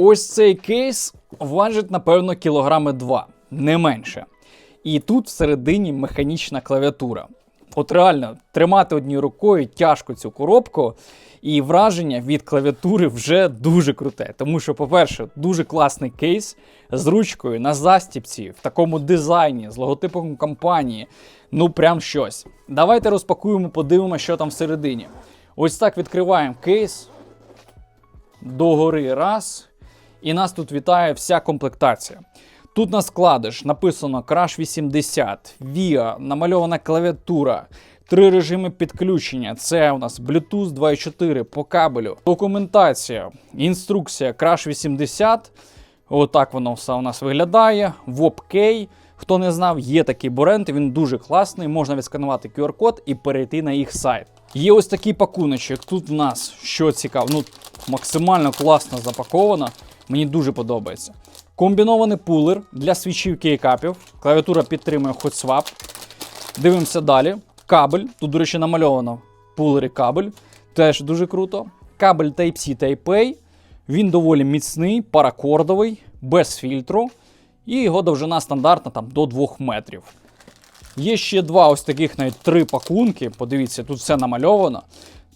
Ось цей кейс важить, напевно, кілограми 2, не менше. І тут всередині механічна клавіатура. От реально, тримати однією рукою тяжко цю коробку, і враження від клавіатури вже дуже круте. Тому що, по-перше, дуже класний кейс з ручкою на застіпці, в такому дизайні, з логотипом компанії. Ну, прям щось. Давайте розпакуємо, подивимося, що там всередині. Ось так відкриваємо кейс. Догори раз. І нас тут вітає вся комплектація. Тут на складиш написано Crash 80, VIA, намальована клавіатура, три режими підключення. Це у нас Bluetooth 2.4 по кабелю, документація, інструкція Crash 80. Отак воно все у нас виглядає. WOP-K. Хто не знав, є такий бренд, він дуже класний. Можна відсканувати QR-код і перейти на їх сайт. Є ось такий пакуночок. Тут в нас що цікаво, ну максимально класно запаковано. Мені дуже подобається. Комбінований пулер для свічів кейкапів. Клавіатура підтримує HotSwap. Дивимося далі. Кабель. Тут, до речі, намальовано пулер і кабель. Теж дуже круто. Кабель Type-C Type-A. Він доволі міцний, паракордовий, без фільтру. І його довжина стандартна там, до 2 метрів. Є ще два ось таких навіть три пакунки. Подивіться, тут все намальовано.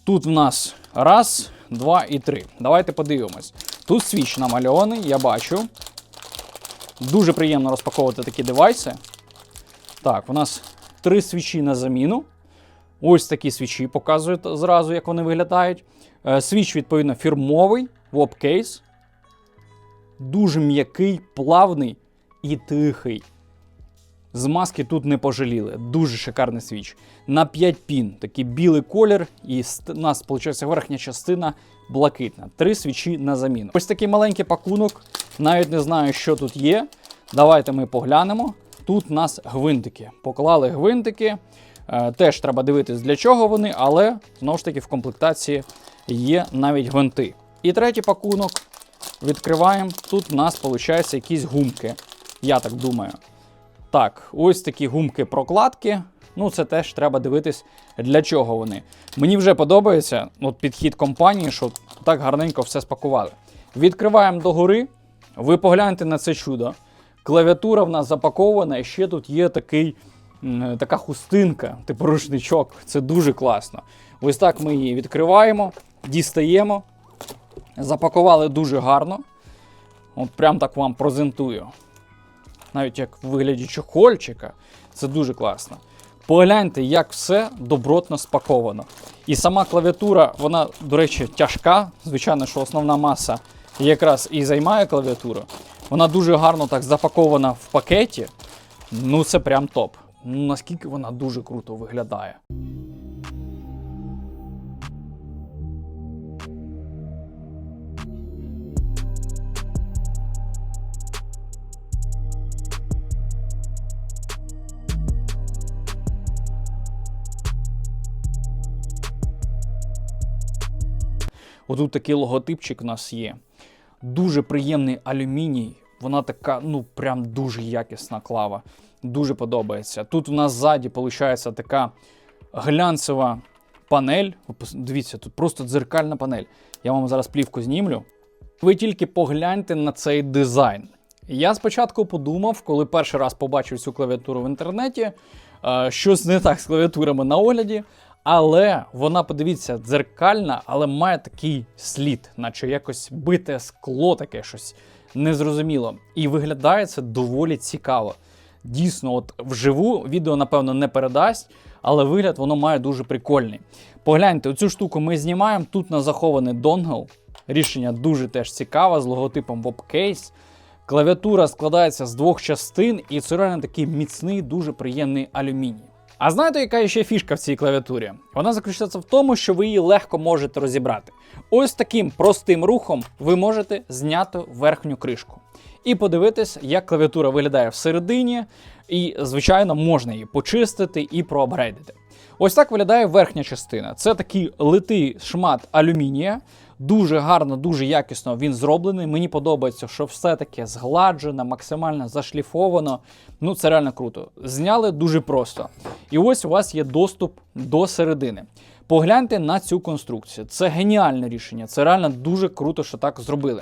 Тут в нас раз, два і три. Давайте подивимось. Тут свіч намальований, я бачу. Дуже приємно розпаковувати такі девайси. Так, у нас три свічі на заміну. Ось такі свічі показують зразу, як вони виглядають. Е, Свіч, відповідно, фірмовий, WOP-кейс. Дуже м'який, плавний і тихий. Змазки тут не пожаліли. Дуже шикарний свіч. На 5 пін. Такий білий колір, і у нас, виходить, верхня частина блакитна. Три свічі на заміну. Ось такий маленький пакунок. Навіть не знаю, що тут є. Давайте ми поглянемо. Тут у нас гвинтики. Поклали гвинтики. Е, теж треба дивитись, для чого вони, але знову ж таки в комплектації є навіть гвинти. І третій пакунок. Відкриваємо. Тут у нас, виходить, якісь гумки. Я так думаю. Так, ось такі гумки прокладки. Ну, це теж треба дивитись, для чого вони. Мені вже подобається от підхід компанії, що так гарненько все спакували. Відкриваємо догори. Ви погляньте на це чудо. Клавіатура в нас запакована, і ще тут є такий, така хустинка, типу рушничок. Це дуже класно. Ось так ми її відкриваємо, дістаємо. Запакували дуже гарно. От прям так вам презентую навіть як в вигляді чохольчика. Це дуже класно. Погляньте, як все добротно спаковано. І сама клавіатура, вона, до речі, тяжка. Звичайно, що основна маса якраз і займає клавіатуру. Вона дуже гарно так запакована в пакеті. Ну, це прям топ. Ну, наскільки вона дуже круто виглядає. Отут такий логотипчик у нас є. Дуже приємний алюміній. Вона така, ну, прям дуже якісна клава. Дуже подобається. Тут у нас ззаді, виходить, така глянцева панель. Дивіться, тут просто дзеркальна панель. Я вам зараз плівку знімлю. Ви тільки погляньте на цей дизайн. Я спочатку подумав, коли перший раз побачив цю клавіатуру в інтернеті, е, щось не так з клавіатурами на огляді. Але вона, подивіться, дзеркальна, але має такий слід, наче якось бите скло, таке щось незрозуміло. І виглядає це доволі цікаво. Дійсно, от вживу відео, напевно, не передасть, але вигляд воно має дуже прикольний. Погляньте, оцю штуку ми знімаємо. Тут на захований донгл. Рішення дуже теж цікаве з логотипом WebCase. Клавіатура складається з двох частин, і це реально такий міцний, дуже приємний алюміній. А знаєте, яка ще фішка в цій клавіатурі? Вона заключається в тому, що ви її легко можете розібрати. Ось таким простим рухом ви можете зняти верхню кришку і подивитись, як клавіатура виглядає всередині, і, звичайно, можна її почистити і проапгрейдити. Ось так виглядає верхня частина. Це такий литий шмат алюмінія. Дуже гарно, дуже якісно він зроблений. Мені подобається, що все таке згладжено, максимально зашліфовано. Ну, це реально круто. Зняли дуже просто. І ось у вас є доступ до середини. Погляньте на цю конструкцію. Це геніальне рішення. Це реально дуже круто, що так зробили.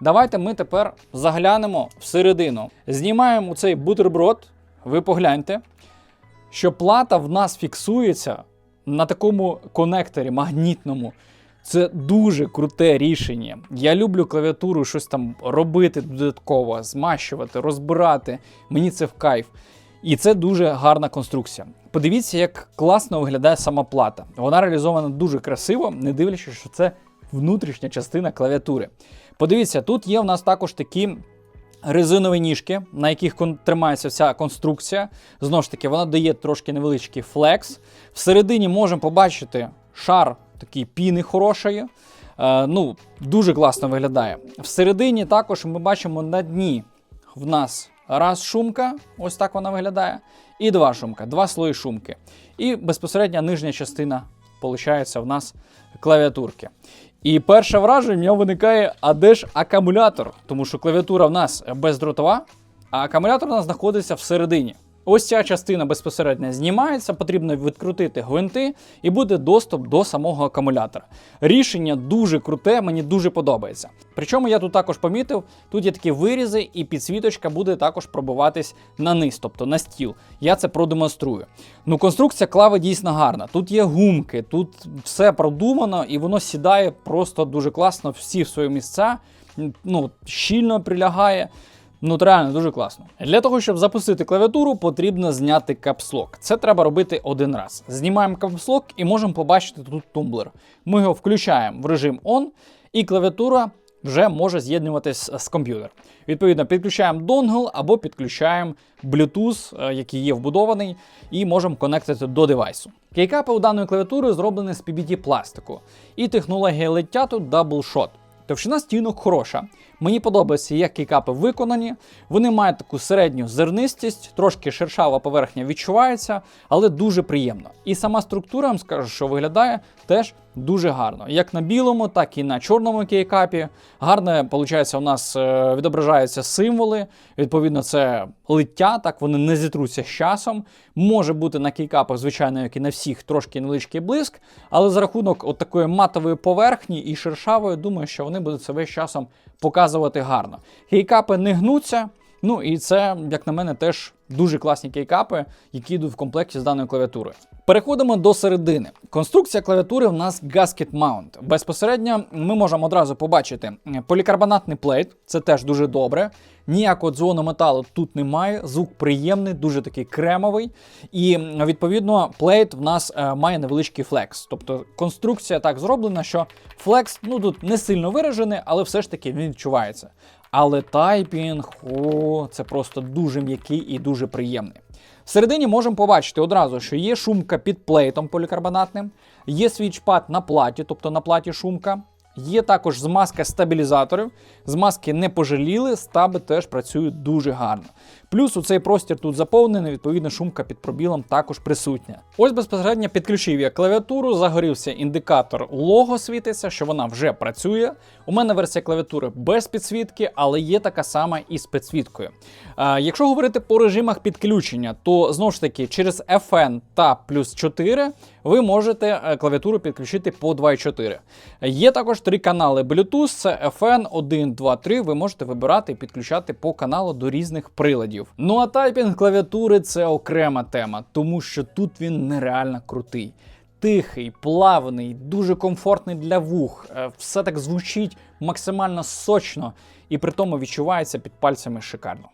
Давайте ми тепер заглянемо всередину. Знімаємо цей бутерброд, ви погляньте, що плата в нас фіксується на такому конекторі магнітному. Це дуже круте рішення. Я люблю клавіатуру щось там робити додатково, змащувати, розбирати. Мені це в кайф. І це дуже гарна конструкція. Подивіться, як класно виглядає сама плата. Вона реалізована дуже красиво, не дивлячись, що це внутрішня частина клавіатури. Подивіться, тут є в нас також такі резинові ніжки, на яких тримається вся конструкція. Знову ж таки, вона дає трошки невеличкий флекс. Всередині можемо побачити шар такий піни хорошої. Е, ну, дуже класно виглядає. Всередині також ми бачимо на дні в нас раз шумка, ось так вона виглядає, і два шумка, два слої шумки. І безпосередня нижня частина, виходить, в нас клавіатурки. І перше враження в мене виникає, а де ж акумулятор? Тому що клавіатура в нас бездротова, а акумулятор у нас знаходиться всередині. Ось ця частина безпосередньо знімається, потрібно відкрутити гвинти і буде доступ до самого акумулятора. Рішення дуже круте, мені дуже подобається. Причому я тут також помітив, тут є такі вирізи, і підсвіточка буде також пробиватись на низ, тобто на стіл. Я це продемонструю. Ну, конструкція клави дійсно гарна. Тут є гумки, тут все продумано, і воно сідає просто дуже класно всі в свої місця. Ну, щільно прилягає. Ну, от реально дуже класно. Для того, щоб запустити клавіатуру, потрібно зняти капслок. Це треба робити один раз. Знімаємо капслок і можемо побачити тут тумблер. Ми його включаємо в режим ON, і клавіатура вже може з'єднуватись з комп'ютером. Відповідно, підключаємо донгл або підключаємо Bluetooth, е, який є вбудований, і можемо конектити до девайсу. Кейкапи у даної клавіатури зроблені з PBT пластику, і технологія лиття тут Double Товщина стінок хороша. Мені подобається, як кейкапи виконані. Вони мають таку середню зернистість, трошки шершава поверхня відчувається, але дуже приємно. І сама структура, я вам скажу, що виглядає теж дуже гарно. Як на білому, так і на чорному кейкапі. Гарно, виходить, у нас е, відображаються символи. Відповідно, це лиття, так вони не зітруться з часом. Може бути на кейкапах, звичайно, як і на всіх, трошки невеличкий блиск, але за рахунок от такої матової поверхні і шершавої, думаю, що вони будуть себе з часом показувати гарно. хейкапи не гнуться. Ну і це, як на мене, теж дуже класні кейкапи, які йдуть в комплекті з даною клавіатурою. Переходимо до середини. Конструкція клавіатури в нас Gasket Mount. Безпосередньо ми можемо одразу побачити полікарбонатний плейт, це теж дуже добре. Ніякого дзвону металу тут немає, звук приємний, дуже такий кремовий. І відповідно плейт в нас е, має невеличкий флекс. Тобто конструкція так зроблена, що флекс ну тут не сильно виражений, але все ж таки він відчувається. Але тайпінг, о, це просто дуже м'який і дуже приємний. Всередині можемо побачити одразу, що є шумка під плейтом полікарбонатним, є свічпад на платі, тобто на платі шумка. Є також змазка стабілізаторів. Змазки не пожаліли, стаби теж працюють дуже гарно. Плюс у цей простір тут заповнений, відповідно, шумка під пробілом також присутня. Ось безпосередньо підключив я клавіатуру, загорівся індикатор лого світиться, що вона вже працює. У мене версія клавіатури без підсвітки, але є така сама і з підсвіткою. А, якщо говорити по режимах підключення, то знову ж таки через FN та плюс 4 ви можете е, клавіатуру підключити по 2.4. Є також три канали Bluetooth, це FN 1, 2, 3. Ви можете вибирати і підключати по каналу до різних приладів. Ну а тайпінг клавіатури це окрема тема, тому що тут він нереально крутий. Тихий, плавний, дуже комфортний для вух. Е, Все так звучить максимально сочно і при тому відчувається під пальцями шикарно.